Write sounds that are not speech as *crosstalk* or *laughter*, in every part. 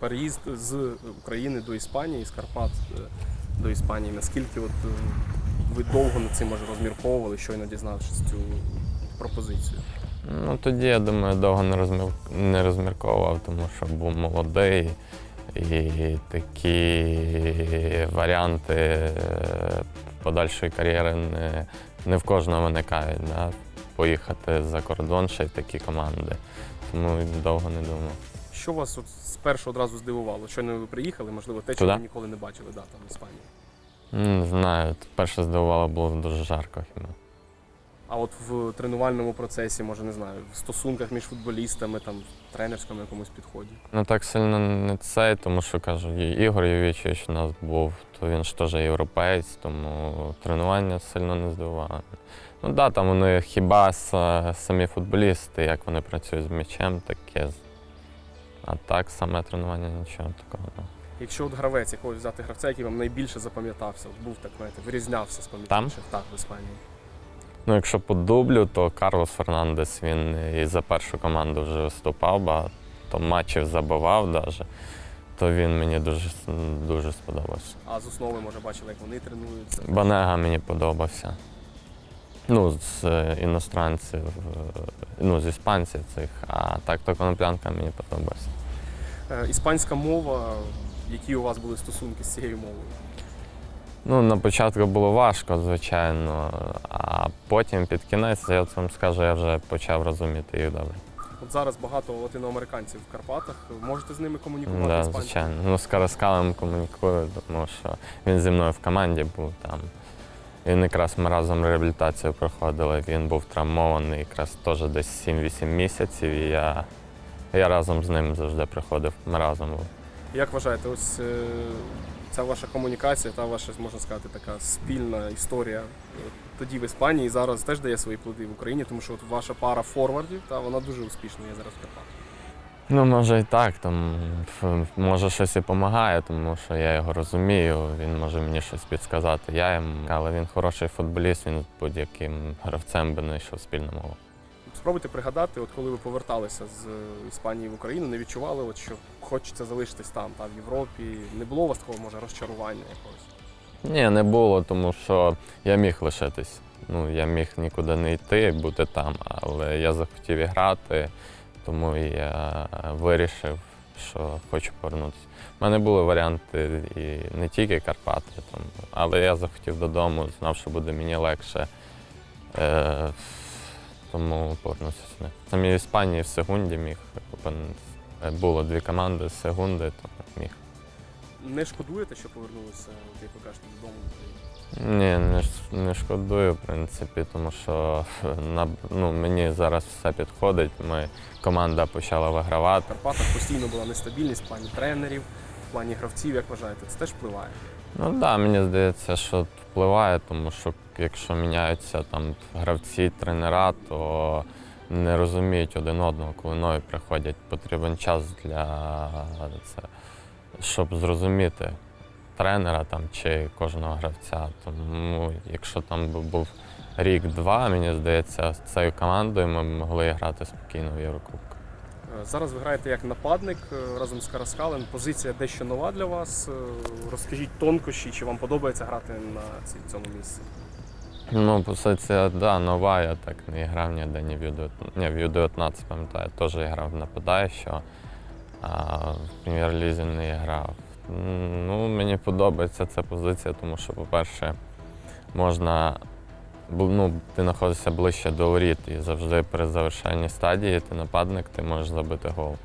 переїзд з України до Іспанії, з Карпат е, до Іспанії. Наскільки от е, ви довго над цим може розмірковували, щойно дізнавшись цю пропозицію? Ну тоді, я думаю, довго не, розмір... не розмірковував, тому що був молодий. І такі варіанти е, подальшої кар'єри не, не в кожного виникають. Да? Поїхати за кордон ще й такі команди. Тому довго не думав. Що вас от спершу одразу здивувало? Щойно ви приїхали, можливо, те, Туди? чого ви ніколи не бачили да, там в Іспанії. Не знаю, перше здивувало було дуже жарко хіба. А от в тренувальному процесі, може, не знаю, в стосунках між футболістами, там, в тренерському якомусь підході. Ну так сильно не цей, тому що кажу, і Ігор Євічович у нас був, то він ж теж європеєць, тому тренування сильно не здивувало. Ну так, да, там вони хіба са- самі футболісти, як вони працюють з м'ячем, таке. А так саме тренування нічого такого. ну. Якщо от гравець якогось взяти гравця, який вам найбільше запам'ятався, от був так, знаєте, вирізнявся з пам'ятаючих так, в Іспанії. Ну, якщо по дублю, то Карлос Фернандес він і за першу команду вже виступав, багато матчів забивав навіть, то він мені дуже, дуже сподобався. А з основи, може, бачили, як вони тренуються. Банега мені подобався. Ну, з е, іностранців, е, ну, з іспанців цих, а так то коноплянка мені подобався. Е, Іспанська мова, які у вас були стосунки з цією мовою? Ну, на початку було важко, звичайно, а потім під кінець, я вам скажу, я вже почав розуміти їх добре. От зараз багато латиноамериканців в Карпатах. Можете з ними комунікувати Да, іспанською? звичайно. Ну, з Караскалем комунікую, тому що він зі мною в команді був там. Він якраз ми разом реабілітацію проходили. Він був травмований якраз теж десь 7-8 місяців, і я, я разом з ним завжди приходив. Ми разом були. Як вважаєте, ось е, ця ваша комунікація, та ваша, можна сказати, така спільна історія е, тоді в Іспанії зараз теж дає свої плоди в Україні, тому що от ваша пара форвардів, та вона дуже успішна є зараз в Карпатах. Ну, може і так, там, може щось і допомагає, тому що я його розумію, він може мені щось підсказати, я йому, але він хороший футболіст, він будь-яким гравцем би знайшов спільну мову. Спробуйте пригадати, от коли ви поверталися з е, Іспанії в Україну, не відчували, от, що хочеться залишитись там, та в Європі. Не було у вас такого може розчарування якогось? Ні, не було, тому що я міг лишитись. Ну, я міг нікуди не йти, бути там, але я захотів грати, тому я вирішив, що хочу повернутися. У мене були варіанти і не тільки Карпати, там, але я захотів додому, знав, що буде мені легше. Е, тому повернувся сюди. Там і в Іспанії в Сегунді міг Було дві команди з Сегунди, то міг. Не шкодуєте, що повернулися, як ви кажете, додому? Ні, не, шкодую, в принципі, тому що *laughs* ну, мені зараз все підходить. Ми, команда почала вигравати. В Карпатах постійно була нестабільність в плані тренерів, в плані гравців, як вважаєте, це теж впливає. Ну так, да, мені здається, що впливає, тому що якщо міняються там гравці, тренера, то не розуміють один одного, коли нові приходять. Потрібен час для це, щоб зрозуміти тренера там чи кожного гравця. Тому якщо там був рік-два, мені здається, з цією командою ми могли грати спокійно в Єврокубку. Е, Зараз ви граєте як нападник е, разом з Караскалем. Позиція дещо нова для вас. Е, Розкажіть тонкощі, чи вам подобається грати на цьому місці? Ну, позиція, да, нова, я так не грав ніде, ні в Ю-19, ні, в Ю-19, пам'ятаю, теж грав нападаючого, а в прем'єр-лізі не грав. Ну, мені подобається ця позиція, тому що, по-перше, можна, ну, ти знаходишся ближче до воріт і завжди при завершальній стадії ти нападник, ти можеш забити гол.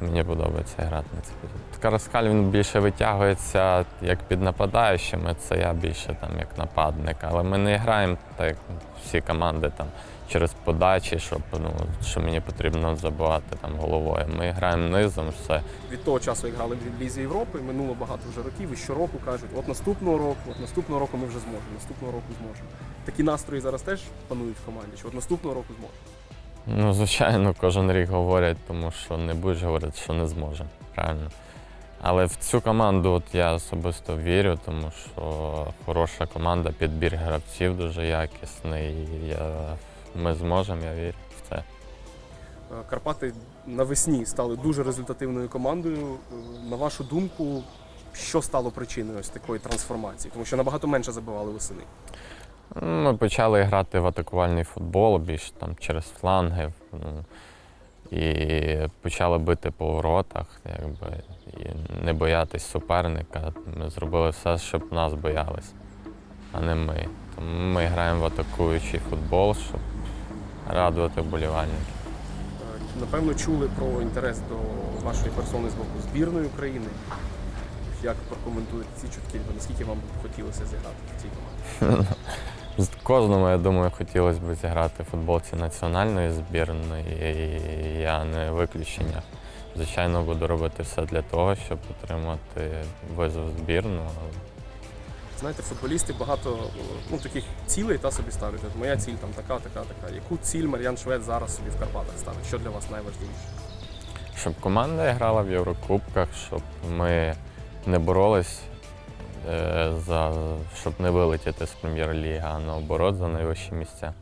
Мені подобається грати на цій. Караскаль він більше витягується як під нападаючими, це я більше там як нападник. Але ми не граємо так, як всі команди там через подачі, щоб ну, що мені потрібно забивати там головою. Ми граємо низом, все. Від того часу, як грали в Лізі Європи, минуло багато вже років, і щороку кажуть, от наступного року, от наступного року ми вже зможемо, наступного року зможемо. Такі настрої зараз теж панують в команді, що от наступного року зможемо. Ну, звичайно, кожен рік говорять, тому що не будеш говорити, що не зможе. Правильно. Але в цю команду от я особисто вірю, тому що хороша команда, підбір гравців дуже якісний. Я, ми зможемо, я вірю в це. Е, Карпати навесні стали дуже результативною командою. Е, На вашу думку, що стало причиною ось такої трансформації? Тому що набагато менше забивали восени. Ми почали грати в атакувальний футбол більш там через фланги. Ну, і почали бити по воротах, якби, і не боятись суперника. Ми зробили все, щоб нас боялись, а не ми. Тому ми граємо в атакуючий футбол, щоб радувати вболівальників. Напевно, чули про інтерес до вашої персони з боку збірної України. Як прокоментуєте ці чутки? Наскільки вам хотілося зіграти в цій команді? *laughs* З кожному, я думаю, хотілося б зіграти в футболці національної збірної, і я не виключення. Звичайно, буду робити все для того, щоб отримати визов збірну. Знаєте, футболісти багато ну, таких цілей та собі ставлять. От моя ціль там така, така, така. Яку ціль Мар'ян Швед зараз собі в Карпатах ставить? Що для вас найважливіше? Щоб команда грала в Єврокубках, щоб ми не боролись за щоб не вилетіти з прем'єр-ліги, а наоборот за найвищі місця.